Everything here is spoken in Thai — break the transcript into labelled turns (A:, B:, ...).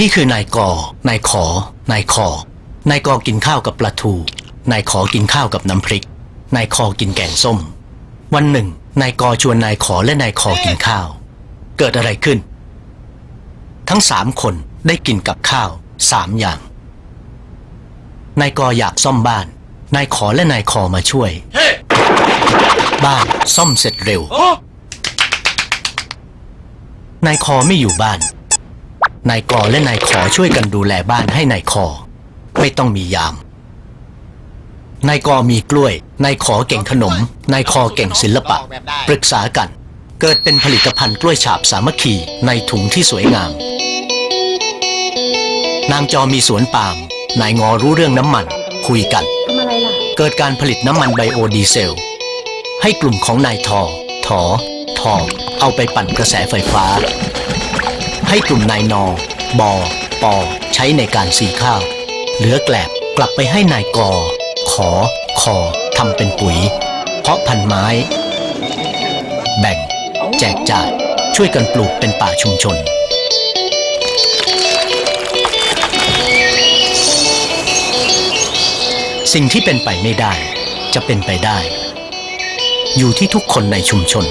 A: นี่คือนายกอนายขอนายคอนายกอกินข้าวกับปลาทู นายขอกินข้าวกับน้ำพริก นายคอกินแกงส้ม วันหนึ่ง นายกอชวนนายขอและนายคอกินข้าว เกิดอะไรขึ้น ทั้งสามคนได้กินกับข้าวสามอย่าง นายกออยากซ่อมบ้าน นายขอและนายคอมาช่วย
B: เฮ้
A: บ้านซ่อมเสร็จเร็ว
B: โอ้
A: นายคอไม่อยู่บ้าน นายกอและนายขอช่วยกันดูแลบ้านให้นายคอ ไม่ต้องมียาม นายกอมีกล้วย นายขอเก่งขนม นายคอเก่งศิลปะ ปรึกษากัน เกิดเป็นผลิตภัณฑ์กล้วยฉาบสามัคคีในถุงที่สวยงาม นางจอมีสวนปาล์มนายงอรู้เรื่องน้ำมัน คุยกัน
C: ทำอะไรล่ะ
A: เกิดการผลิตน้ำมันไบโอดีเซล ให้กลุ่มของนายทอ ถอ ทอ เอาไปปั่นกระแสไฟฟ้า ให้กลุ่มนายนอบอปอใช้ในการสีข้าว เหลือแกลบกลับไปให้นายกอ ขอ คอทำเป็นปุ๋ย เพาะพันไม้ แบ่ง แจกจ่ายช่วยกันปลูกเป็นป่าชุมชน สิ่งที่เป็นไปไม่ได้ จะเป็นไปได้ อยู่ที่ทุกคนในชุมชน